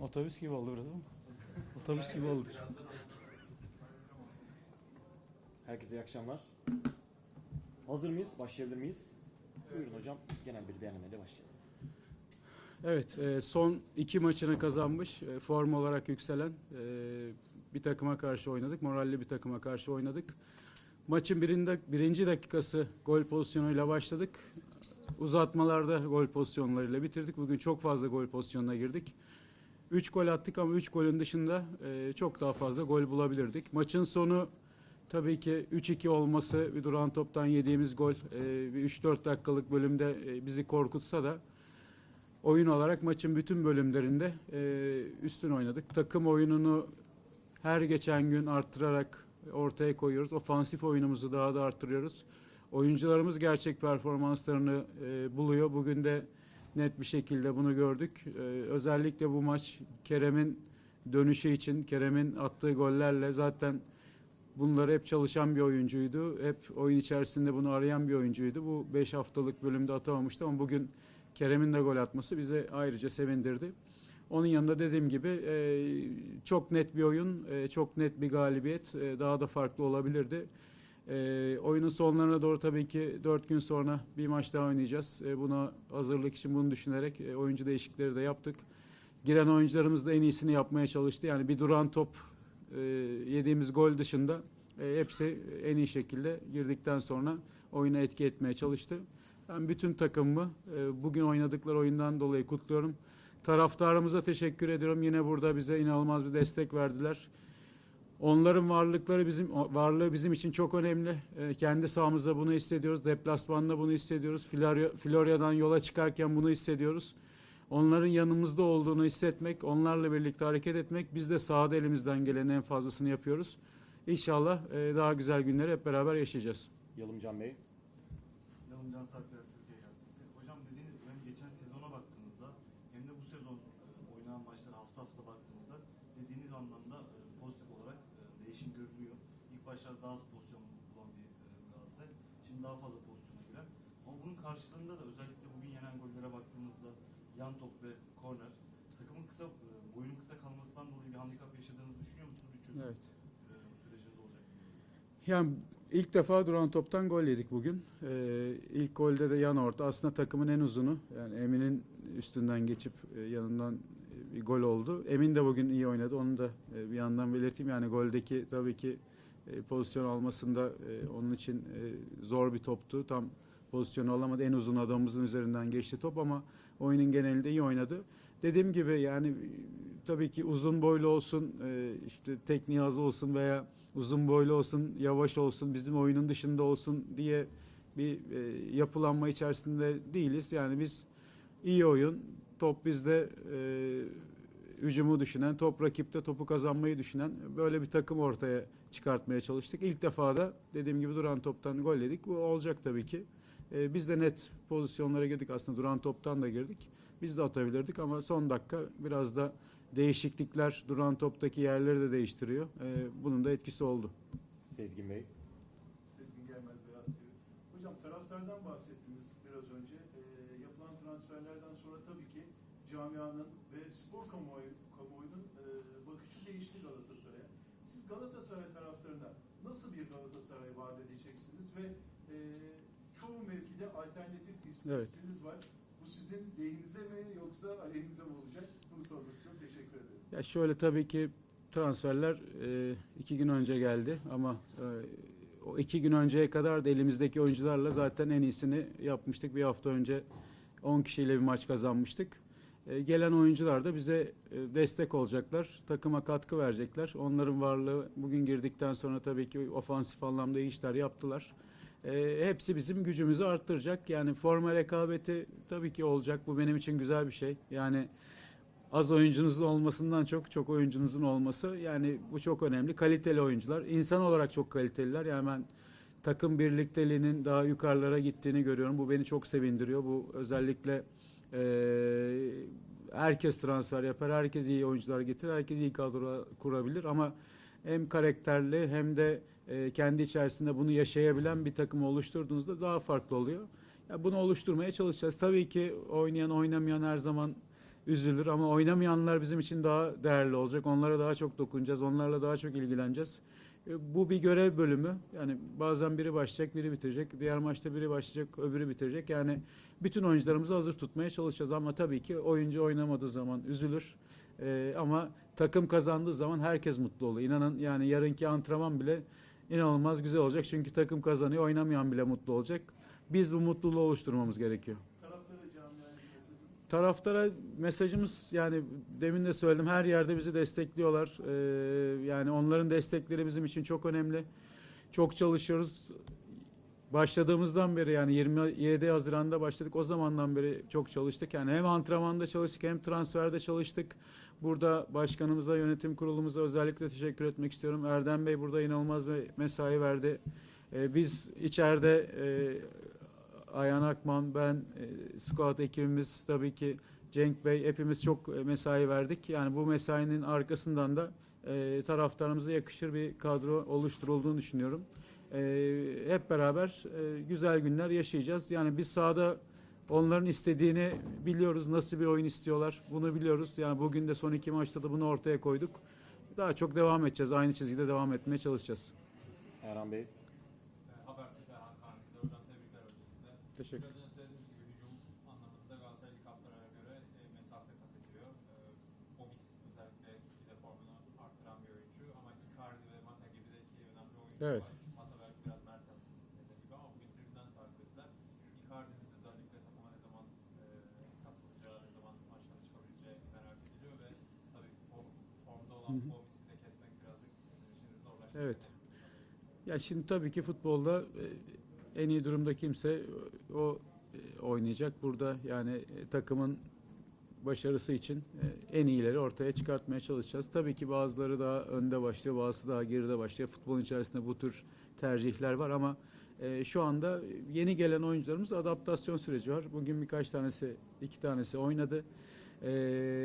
Otobüs gibi oldu biraz ama. Otobüs gibi oldu. Herkese iyi akşamlar. Hazır mıyız? Başlayabilir miyiz? Buyurun hocam. Genel bir değerlemeyle başlayalım. Evet, e, son iki maçını kazanmış, e, form olarak yükselen e, bir takıma karşı oynadık. Moralli bir takıma karşı oynadık. Maçın birinde, birinci dakikası gol pozisyonuyla başladık. Uzatmalarda gol pozisyonlarıyla bitirdik. Bugün çok fazla gol pozisyonuna girdik. 3 gol attık ama 3 golün dışında e, çok daha fazla gol bulabilirdik. Maçın sonu tabii ki 3-2 olması, bir duran toptan yediğimiz gol, e, bir 3-4 dakikalık bölümde e, bizi korkutsa da oyun olarak maçın bütün bölümlerinde e, üstün oynadık. Takım oyununu her geçen gün arttırarak ortaya koyuyoruz. Ofansif oyunumuzu daha da arttırıyoruz. Oyuncularımız gerçek performanslarını e, buluyor. Bugün de net bir şekilde bunu gördük. E, özellikle bu maç Kerem'in dönüşü için, Kerem'in attığı gollerle zaten bunları hep çalışan bir oyuncuydu. Hep oyun içerisinde bunu arayan bir oyuncuydu. Bu 5 haftalık bölümde atamamıştı ama bugün Kerem'in de gol atması bizi ayrıca sevindirdi. Onun yanında dediğim gibi e, çok net bir oyun, e, çok net bir galibiyet e, daha da farklı olabilirdi. E, oyunun sonlarına doğru tabii ki 4 gün sonra bir maç daha oynayacağız. E, buna hazırlık için bunu düşünerek e, oyuncu değişiklikleri de yaptık. Giren oyuncularımız da en iyisini yapmaya çalıştı. Yani bir duran top e, yediğimiz gol dışında e, hepsi en iyi şekilde girdikten sonra oyuna etki etmeye çalıştı. Ben bütün takımımı e, bugün oynadıkları oyundan dolayı kutluyorum. Taraftarımıza teşekkür ediyorum. Yine burada bize inanılmaz bir destek verdiler. Onların varlıkları bizim varlığı bizim için çok önemli. E, kendi sahamızda bunu hissediyoruz. Deplasmanda bunu hissediyoruz. Florya, Florya'dan yola çıkarken bunu hissediyoruz. Onların yanımızda olduğunu hissetmek, onlarla birlikte hareket etmek, biz de sahada elimizden gelen en fazlasını yapıyoruz. İnşallah e, daha güzel günleri hep beraber yaşayacağız. Yalımcan Bey. Yalıncan Sarper Türkiye Gazetesi. Hocam dediğiniz gibi hem geçen sezona baktığımızda hem de bu sezon e, oynanan maçlara hafta hafta baktığımızda dediğiniz anlamda e, pozitif olarak e, değişim görülüyor. İlk başlarda daha az pozisyon bulan bir e, Galatasaray. Şimdi daha fazla pozisyona giren. Ama bunun karşılığında da özellikle bugün yenen gollere baktığımızda yan top ve korner takımın kısa e, boyunun kısa kalmasından dolayı bir handikap yaşadığınızı düşünüyor musunuz? Bir çözüm Evet. e, süreciniz olacak? Yani ilk defa duran toptan gol yedik bugün. Ee, ilk golde de yan orta. Aslında takımın en uzunu. Yani Emin'in üstünden geçip e, yanından e, bir gol oldu. Emin de bugün iyi oynadı. Onu da e, bir yandan belirteyim. Yani goldeki tabii ki e, pozisyon almasında e, onun için e, zor bir toptu. Tam pozisyonu alamadı. En uzun adamımızın üzerinden geçti top ama oyunun genelinde iyi oynadı. Dediğim gibi yani e, tabii ki uzun boylu olsun, e, işte tekniği az olsun veya uzun boylu olsun, yavaş olsun, bizim oyunun dışında olsun diye bir e, yapılanma içerisinde değiliz. Yani biz iyi oyun, top bizde hücumu düşünen, top rakipte topu kazanmayı düşünen böyle bir takım ortaya çıkartmaya çalıştık. İlk defa da dediğim gibi duran toptan gol yedik. Bu olacak tabii ki. E, biz de net pozisyonlara girdik. Aslında duran toptan da girdik. Biz de atabilirdik ama son dakika biraz da değişiklikler duran toptaki yerleri de değiştiriyor. E, bunun da etkisi oldu. Sezgin Bey. Sezgin Gelmez TV. Hocam taraftardan bahsettiniz biraz önce. Ee, yapılan transferlerden sonra tabii ki camianın ve spor kamuoyu, kamuoyunun e, bakışı değişti Galatasaray'a. Siz Galatasaray taraftarına nasıl bir Galatasaray vaat edeceksiniz ve e, çoğu mevkide alternatif bir Evet. var. Bu sizin lehinize mi yoksa aleyhinize mi olacak? Bunu sormak istiyorum. Teşekkür ederim. Ya şöyle tabii ki transferler e, iki gün önce geldi ama e, o iki gün önceye kadar da elimizdeki oyuncularla zaten en iyisini yapmıştık. Bir hafta önce 10 kişiyle bir maç kazanmıştık. E, gelen oyuncular da bize e, destek olacaklar, takıma katkı verecekler. Onların varlığı bugün girdikten sonra tabii ki ofansif anlamda iyi işler yaptılar. E, hepsi bizim gücümüzü arttıracak. Yani forma rekabeti tabii ki olacak. Bu benim için güzel bir şey. Yani az oyuncunuzun olmasından çok çok oyuncunuzun olması yani bu çok önemli. Kaliteli oyuncular. İnsan olarak çok kaliteliler. Yani ben takım birlikteliğinin daha yukarılara gittiğini görüyorum. Bu beni çok sevindiriyor. Bu özellikle eee, herkes transfer yapar, herkes iyi oyuncular getirir, herkes iyi kadro kurabilir ama hem karakterli hem de eee, kendi içerisinde bunu yaşayabilen bir takım oluşturduğunuzda daha farklı oluyor. Ya bunu oluşturmaya çalışacağız. Tabii ki oynayan oynamayan her zaman üzülür ama oynamayanlar bizim için daha değerli olacak. Onlara daha çok dokunacağız, onlarla daha çok ilgileneceğiz. E, Bu bir görev bölümü. Yani bazen biri başlayacak, biri bitirecek. Diğer maçta biri başlayacak, öbürü bitirecek. Yani bütün oyuncularımızı hazır tutmaya çalışacağız ama tabii ki oyuncu oynamadığı zaman üzülür. E, ama takım kazandığı zaman herkes mutlu olur. İnanın yani yarınki antrenman bile inanılmaz güzel olacak. Çünkü takım kazanıyor, oynamayan bile mutlu olacak. Biz bu mutluluğu oluşturmamız gerekiyor. Taraftara mesajımız yani demin de söyledim her yerde bizi destekliyorlar. Ee, yani onların destekleri bizim için çok önemli. Çok çalışıyoruz. Başladığımızdan beri yani 27 Haziran'da başladık. O zamandan beri çok çalıştık. Yani hem antrenmanda çalıştık hem transferde çalıştık. Burada başkanımıza, yönetim kurulumuza özellikle teşekkür etmek istiyorum. Erdem Bey burada inanılmaz bir mesai verdi. Ee, biz içeride e, Ayhan Akman, ben, e, squad ekibimiz tabii ki Cenk Bey hepimiz çok mesai verdik. Yani bu mesainin arkasından da e, taraftarımıza yakışır bir kadro oluşturulduğunu düşünüyorum. E, hep beraber e, güzel günler yaşayacağız. Yani biz sahada onların istediğini biliyoruz. Nasıl bir oyun istiyorlar bunu biliyoruz. Yani bugün de son iki maçta da bunu ortaya koyduk. Daha çok devam edeceğiz. Aynı çizgide devam etmeye çalışacağız. Erhan Bey. Teşekkür Biraz önce söylediğiniz gibi hücum anlamında Galatasaray ilk haftalara göre e, mesafe kat ediyor. E, Gomis özellikle gitgide formunu arttıran bir oyuncu ama Icardi ve Mata gibi de iki önemli oyuncu Evet. var. Mata belki biraz Mertens'in dediği gibi ama bugün tribünden takip ettiler. Icardi'nin özellikle takıma ne zaman e, katılacağı, ne zaman maçlara çıkabileceği merak ediliyor ve tabii form, formda olan Hı hı. Gomis'i de kesmek birazcık sizin işinizi zorlaştırıyor. Evet. Ya şimdi tabii ki futbolda e, en iyi durumda kimse o e, oynayacak. Burada yani e, takımın başarısı için e, en iyileri ortaya çıkartmaya çalışacağız. Tabii ki bazıları daha önde başlıyor, bazısı daha geride başlıyor. Futbolun içerisinde bu tür tercihler var ama e, şu anda yeni gelen oyuncularımız adaptasyon süreci var. Bugün birkaç tanesi, iki tanesi oynadı.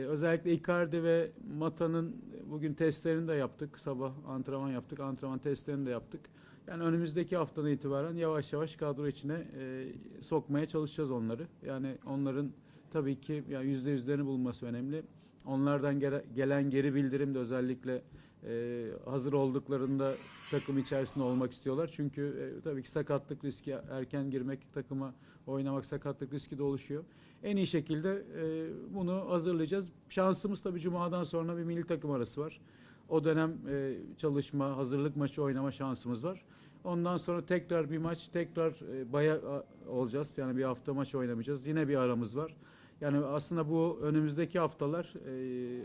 Özellikle Icardi ve Mata'nın bugün testlerini de yaptık. Sabah antrenman yaptık. Antrenman testlerini de yaptık. Yani önümüzdeki haftadan itibaren yavaş yavaş kadro içine e, sokmaya çalışacağız onları. Yani onların tabii ki yani yüzde yüzlerini bulması önemli. Onlardan gele- gelen geri bildirim de özellikle e, hazır olduklarında takım içerisinde olmak istiyorlar. Çünkü e, tabii ki sakatlık riski erken girmek takıma oynamak sakatlık riski de oluşuyor. En iyi şekilde e, bunu hazırlayacağız. Şansımız tabii Cuma'dan sonra bir milli takım arası var. O dönem e, çalışma, hazırlık maçı oynama şansımız var. Ondan sonra tekrar bir maç, tekrar e, baya olacağız. Yani bir hafta maç oynamayacağız. Yine bir aramız var. Yani aslında bu önümüzdeki haftalar e,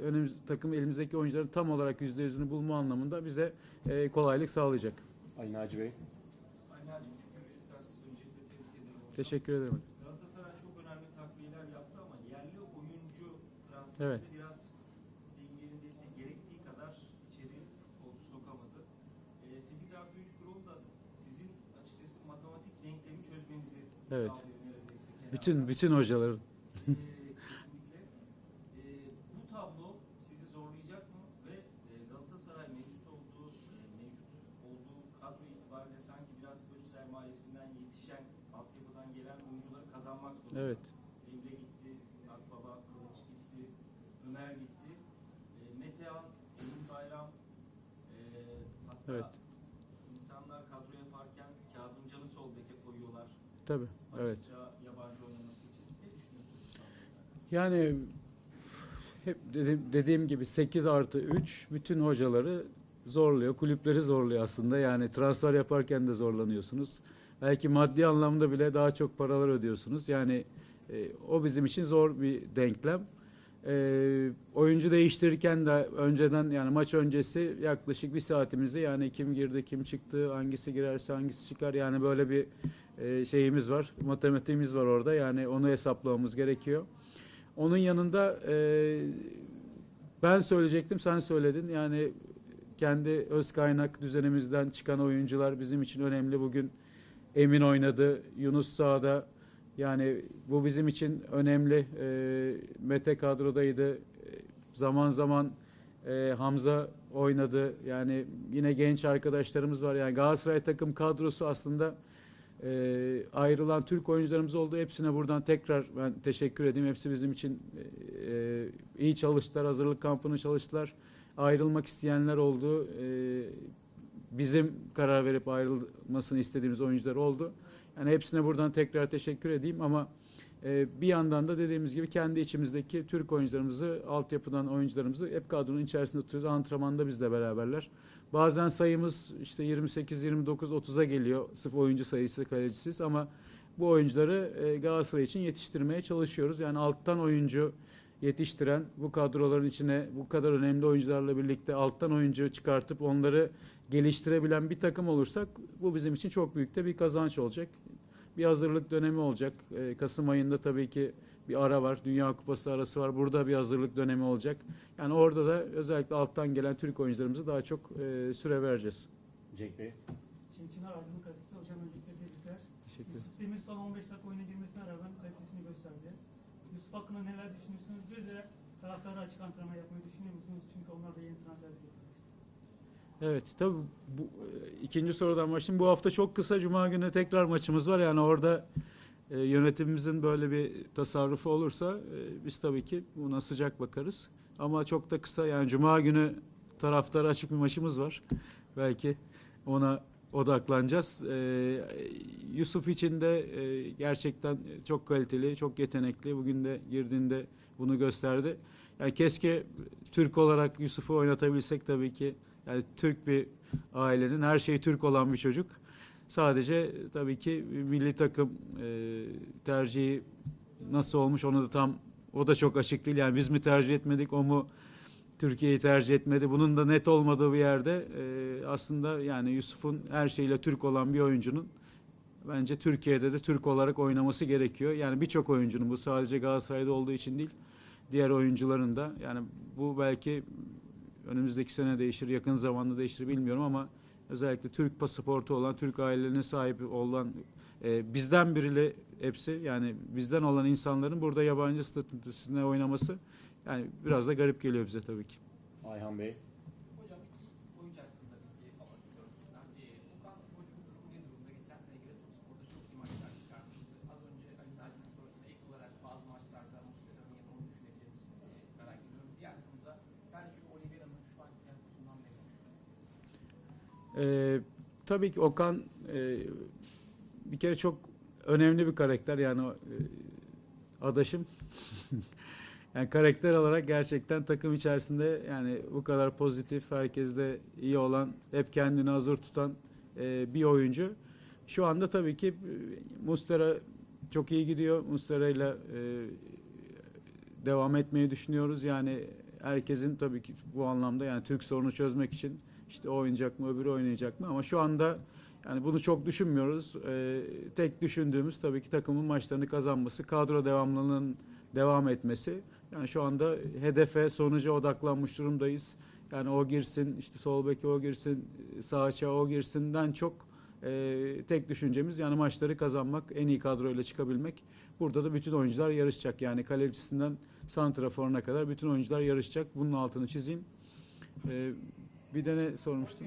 önümüz takım elimizdeki oyuncuların tam olarak yüzde yüzünü bulma anlamında bize e, kolaylık sağlayacak. Ali Naci Bey. Öncelikle tebrik ederim. hocam. Teşekkür ederim. Galatasaray çok önemli takviyeler yaptı ama yerli oyuncu transferinde Evet. biraz deyim yerindeyse gerektiği kadar içeri futbolcu sokamadı. Ee, 8 artı 3 kurum da sizin açıkçası matematik denklemi çözmenizi Evet. sağlıyor neredeyse. Bütün bütün hocaların Ee, kesinlikle. Ee, bu tablo sizi zorlayacak mı ve e, Galatasaray mevcut olduğu e, mevcut olduğu kadro itibariyle sanki biraz öz sermayesinden yetişen altyapıdan gelen oyuncuları kazanmak zorunda. Evet. Emre gitti, Akbaba, Kılıç gitti, Ömer gitti. E, Metehan, Emin Bayram, e, hatta Evet. insanlar kadro yaparken Kazımcan'ı sol beke koyuyorlar. Tabii. Evet. Açıkça yabancı oynaması için. Ne düşünüyorsunuz? Yani hep dedim, dediğim gibi 8 artı 3 bütün hocaları zorluyor. Kulüpleri zorluyor aslında. Yani transfer yaparken de zorlanıyorsunuz. Belki maddi anlamda bile daha çok paralar ödüyorsunuz. Yani e, o bizim için zor bir denklem. E, oyuncu değiştirirken de önceden yani maç öncesi yaklaşık bir saatimizi yani kim girdi kim çıktı hangisi girerse hangisi çıkar yani böyle bir e, şeyimiz var matematiğimiz var orada yani onu hesaplamamız gerekiyor. Onun yanında e, ben söyleyecektim, sen söyledin. Yani kendi öz kaynak düzenimizden çıkan oyuncular bizim için önemli. Bugün Emin oynadı, Yunus sağda. Yani bu bizim için önemli. E, Mete kadrodaydı. E, zaman zaman e, Hamza oynadı. Yani yine genç arkadaşlarımız var. Yani Galatasaray takım kadrosu aslında e, ayrılan Türk oyuncularımız oldu. Hepsine buradan tekrar ben teşekkür edeyim. Hepsi bizim için e, iyi çalıştılar. Hazırlık kampını çalıştılar. Ayrılmak isteyenler oldu. E, bizim karar verip ayrılmasını istediğimiz oyuncular oldu. Yani hepsine buradan tekrar teşekkür edeyim ama e, bir yandan da dediğimiz gibi kendi içimizdeki Türk oyuncularımızı, altyapıdan oyuncularımızı hep kadronun içerisinde tutuyoruz. Antrenmanda bizle beraberler. Bazen sayımız işte 28, 29, 30'a geliyor. Sırf oyuncu sayısı kalecisiz ama bu oyuncuları e, Galatasaray için yetiştirmeye çalışıyoruz. Yani alttan oyuncu yetiştiren bu kadroların içine bu kadar önemli oyuncularla birlikte alttan oyuncu çıkartıp onları geliştirebilen bir takım olursak bu bizim için çok büyük de bir kazanç olacak. Bir hazırlık dönemi olacak. Ee, Kasım ayında tabii ki bir ara var. Dünya Kupası arası var. Burada bir hazırlık dönemi olacak. Yani orada da özellikle alttan gelen Türk oyuncularımıza daha çok e, süre vereceğiz. Cenk Bey. Şimdi Çınar Aydın'ın kasisi hocam öncelikle tebrikler. Teşekkür ederim. Yusuf Demir son 15 dakika oyuna girmesine rağmen kalitesini gösterdi. Yusuf hakkında neler düşünüyorsunuz? Bir de taraftara açık antrenman yapmayı düşünüyor musunuz? Çünkü onlar da yeni transfer edeceksiniz. Evet tabii bu e, ikinci sorudan başlayayım. Bu hafta çok kısa Cuma günü tekrar maçımız var. Yani orada e, yönetimimizin böyle bir tasarrufu olursa e, biz tabii ki buna sıcak bakarız. Ama çok da kısa yani Cuma günü taraftara açık bir maçımız var. Belki ona odaklanacağız. E, Yusuf için de e, gerçekten çok kaliteli, çok yetenekli. Bugün de girdiğinde bunu gösterdi. Yani keşke Türk olarak Yusuf'u oynatabilsek tabii ki. Yani Türk bir ailenin her şeyi Türk olan bir çocuk. Sadece tabii ki milli takım e, tercihi nasıl olmuş onu da tam o da çok açık değil. Yani biz mi tercih etmedik o mu Türkiye'yi tercih etmedi. Bunun da net olmadığı bir yerde e, aslında yani Yusuf'un her şeyle Türk olan bir oyuncunun bence Türkiye'de de Türk olarak oynaması gerekiyor. Yani birçok oyuncunun bu sadece Galatasaray'da olduğu için değil diğer oyuncuların da yani bu belki önümüzdeki sene değişir, yakın zamanda değişir bilmiyorum ama özellikle Türk pasaportu olan, Türk ailelerine sahip olan e, bizden biriyle hepsi yani bizden olan insanların burada yabancı statüsüne oynaması yani biraz da garip geliyor bize tabii ki. Ayhan Bey. Hocam iki oyuncu hakkında bilgi almak istiyorum sizden. Ee, Okan Hoca'nın durumu ne durumda? Geçen sene Giresunspor'da çok iyi maçlar çıkarmıştı. Az önce Ali Naci'nin sorusuna ek olarak bazı maçlarda Mustafa'nın yerine onu düşünebilir misiniz diye merak ediyorum. Diğer konuda Sergio Oliveira'nın şu anki temposundan memnun musunuz? Ee, tabii ki Okan e, bir kere çok önemli bir karakter yani e, adaşım. yani karakter olarak gerçekten takım içerisinde yani bu kadar pozitif, herkeste iyi olan, hep kendini hazır tutan e, bir oyuncu. Şu anda tabii ki e, Mustera çok iyi gidiyor. Mustera ile e, devam etmeyi düşünüyoruz. Yani herkesin tabii ki bu anlamda yani Türk sorunu çözmek için işte o oynayacak mı öbürü oynayacak mı ama şu anda yani bunu çok düşünmüyoruz. Ee, tek düşündüğümüz tabii ki takımın maçlarını kazanması, kadro devamlılığının devam etmesi. Yani şu anda hedefe, sonuca odaklanmış durumdayız. Yani o girsin, işte sol beke o girsin, sağ açığa o girsinden çok e, tek düşüncemiz yani maçları kazanmak, en iyi kadroyla çıkabilmek. Burada da bütün oyuncular yarışacak. Yani kalecisinden santraforuna kadar bütün oyuncular yarışacak. Bunun altını çizeyim. Ee, bir de ne sormuştum?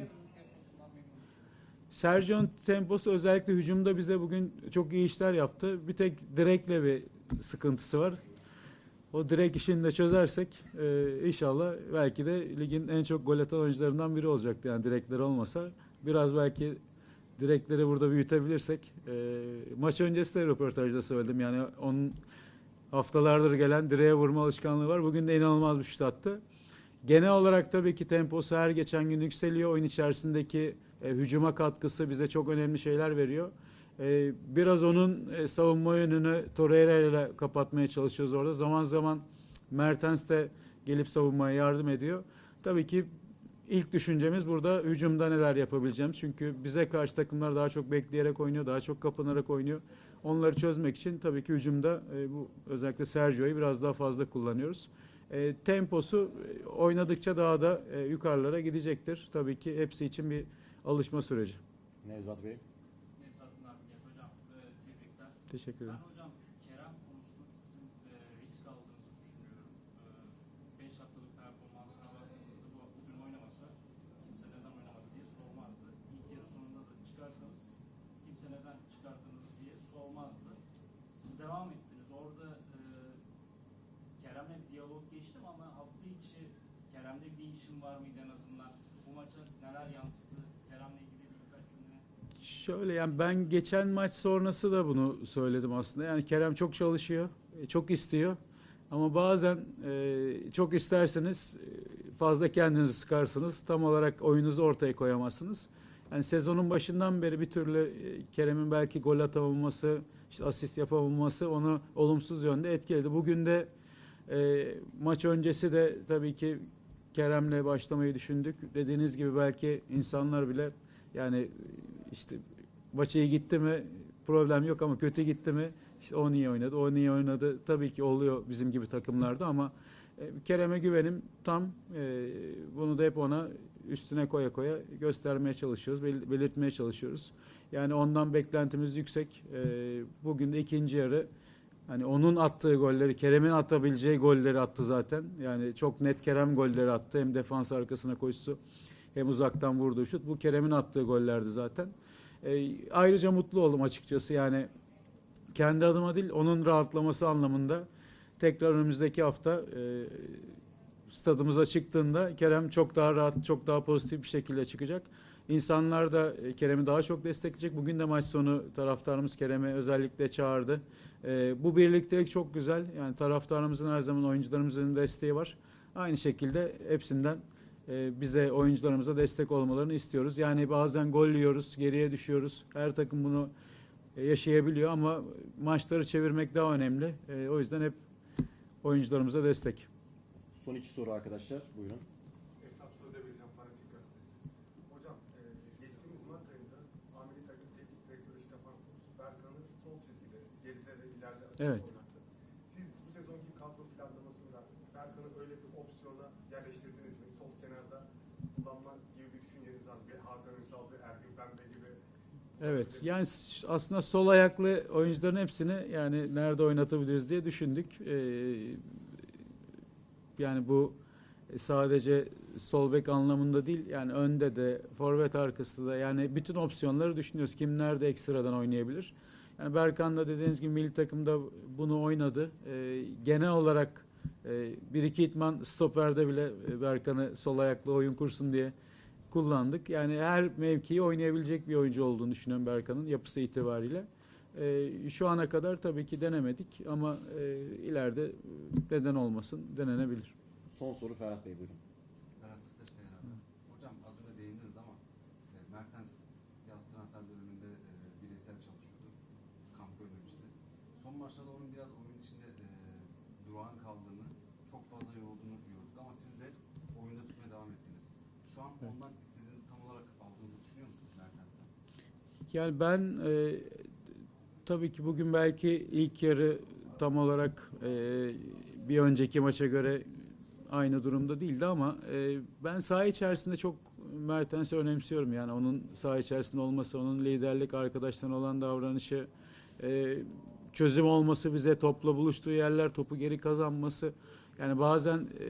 Sergio'nun temposu özellikle hücumda bize bugün çok iyi işler yaptı. Bir tek direkle bir sıkıntısı var. O direk işini de çözersek e, inşallah belki de ligin en çok gol atan oyuncularından biri olacaktı. Yani direkler olmasa biraz belki direkleri burada büyütebilirsek. E, maç öncesi de röportajda söyledim. Yani onun haftalardır gelen direğe vurma alışkanlığı var. Bugün de inanılmaz bir şut attı. Genel olarak tabii ki temposu her geçen gün yükseliyor. Oyun içerisindeki e, hücuma katkısı bize çok önemli şeyler veriyor. E, biraz onun e, savunma yönünü Torreira ile kapatmaya çalışıyoruz orada. Zaman zaman Mertens de gelip savunmaya yardım ediyor. Tabii ki ilk düşüncemiz burada hücumda neler yapabileceğimiz. Çünkü bize karşı takımlar daha çok bekleyerek oynuyor, daha çok kapanarak oynuyor. Onları çözmek için tabii ki hücumda e, bu özellikle Sergio'yu biraz daha fazla kullanıyoruz. E, temposu e, oynadıkça daha da e, yukarılara gidecektir. Tabii ki hepsi için bir alışma süreci. Nevzat Bey. Nevzat Nardiyat hocam e, tebrikler. Teşekkür ederim. Ben hocam Kerem konusunda sizin e, risk aldığınızı düşünüyorum. 5 haftalık performansına baktığımızda bu bugün oynamasa kimse neden oynamadı diye sormazdı. İlk yarı sonunda da çıkarsanız kimse neden çıkardığını devam ettiniz. Orada e, Kerem'le bir diyalog geçti mi ama hafta içi Kerem'de bir değişim var mıydı en azından? Bu maça neler yansıdı? Kerem'le ilgili birkaç cümle. Şöyle yani ben geçen maç sonrası da bunu söyledim aslında. Yani Kerem çok çalışıyor, e, çok istiyor. Ama bazen e, çok isterseniz e, fazla kendinizi sıkarsınız. Tam olarak oyunuzu ortaya koyamazsınız. Yani sezonun başından beri bir türlü e, Kerem'in belki gol atamaması, işte asist yapamaması onu olumsuz yönde etkiledi. Bugün de e, maç öncesi de tabii ki Kerem'le başlamayı düşündük. Dediğiniz gibi belki insanlar bile yani işte maçı iyi gitti mi problem yok ama kötü gitti mi işte o niye oynadı, o niye oynadı tabii ki oluyor bizim gibi takımlarda ama e, Kerem'e güvenim tam E, bunu da hep ona üstüne koya koya göstermeye çalışıyoruz, bel- belirtmeye çalışıyoruz. Yani ondan beklentimiz yüksek. E, bugün de ikinci yarı hani onun attığı golleri, Kerem'in atabileceği golleri attı zaten. Yani çok net Kerem golleri attı. Hem defans arkasına koştu hem uzaktan vurduğu şut. Bu Kerem'in attığı gollerdi zaten. E, ayrıca mutlu oldum açıkçası. Yani kendi adıma değil, onun rahatlaması anlamında tekrar önümüzdeki hafta e, stadımıza çıktığında Kerem çok daha rahat, çok daha pozitif bir şekilde çıkacak. İnsanlar da e, Kerem'i daha çok destekleyecek. Bugün de maç sonu taraftarımız Kerem'i özellikle çağırdı. E, bu birliktelik çok güzel. Yani taraftarımızın her zaman oyuncularımızın desteği var. Aynı şekilde hepsinden e, bize oyuncularımıza destek olmalarını istiyoruz. Yani bazen gol yiyoruz, geriye düşüyoruz. Her takım bunu e, yaşayabiliyor ama maçları çevirmek daha önemli. E, o yüzden hep oyuncularımıza destek. Son iki soru arkadaşlar. Buyurun. Esnaf Sözleşmesi'nden Fanatik Gazetesi. Hocam, e, geçtiğimiz Mart ayında Ameli Takım Teknik Direktörü Stefan Kurs, Berkan'ı sol çizgide, geride ve ileride açık Evet. Siz bu sezonki kadro planlamasında Berkan'ı öyle bir opsiyona yerleştirdiniz mi? Sol kenarda kullanma gibi bir düşünceniz var mı? Bir Hakan Ünsal, bir Ergün Pembe gibi. Evet. Yani aslında sol ayaklı oyuncuların hepsini yani nerede oynatabiliriz diye düşündük. E, yani bu sadece sol bek anlamında değil yani önde de forvet arkasında da yani bütün opsiyonları düşünüyoruz. Kim nerede ekstradan oynayabilir? Yani Berkan da dediğiniz gibi milli takımda bunu oynadı. Ee, genel olarak e, bir iki itman stoperde bile e, Berkan'ı sol ayaklı oyun kursun diye kullandık. Yani her mevkiyi oynayabilecek bir oyuncu olduğunu düşünüyorum Berkan'ın yapısı itibariyle. Ee, şu ana kadar tabii ki denemedik ama e, ileride neden olmasın denenebilir. Son soru Ferhat Bey buyurun. Ferhat Kısaç Sayın abi. Hocam az önce değindiniz ama e, Mertens yaz transfer döneminde e, bireysel çalışıyordu. Kamp oynamıştı. Son maçlarda onun biraz oyun içinde e, durağan kaldığını, çok fazla yorulduğunu gördük ama siz de oyunda tutmaya devam ettiniz. Şu an Evet. ondan istediğinizi tam olarak aldığınızı düşünüyor musunuz Mertens'ten? Yani ben e, tabii ki bugün belki ilk yarı tam olarak e, bir önceki maça göre aynı durumda değildi ama e, ben saha içerisinde çok Mertens'i önemsiyorum. Yani onun saha içerisinde olması, onun liderlik arkadaşlarına olan davranışı, e, çözüm olması bize topla buluştuğu yerler, topu geri kazanması. Yani bazen e,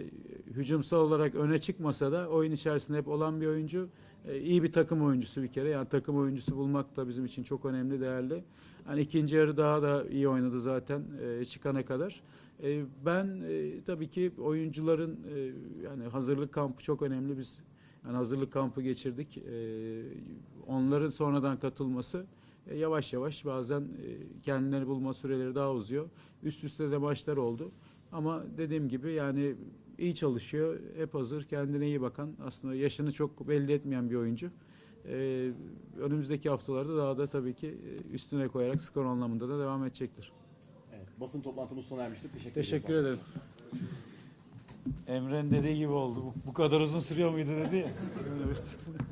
hücumsal olarak öne çıkmasa da oyun içerisinde hep olan bir oyuncu. E, iyi bir takım oyuncusu bir kere. Yani takım oyuncusu bulmak da bizim için çok önemli, değerli. Hani ikinci yarı daha da iyi oynadı zaten e, çıkana kadar. E, ben e, tabii ki oyuncuların e, yani hazırlık kampı çok önemli. Biz yani hazırlık kampı geçirdik. E, onların sonradan katılması e, yavaş yavaş bazen e, kendilerini bulma süreleri daha uzuyor. Üst üste de maçlar oldu. Ama dediğim gibi yani iyi çalışıyor, hep hazır, kendine iyi bakan, aslında yaşını çok belli etmeyen bir oyuncu. Ee, önümüzdeki haftalarda daha da tabii ki e, üstüne koyarak skor anlamında da devam edecektir. Evet, basın toplantımız sona ermiştir. Teşekkür, Teşekkür ederim. Emre'nin dediği gibi oldu. Bu, bu kadar uzun sürüyor muydu dedi ya.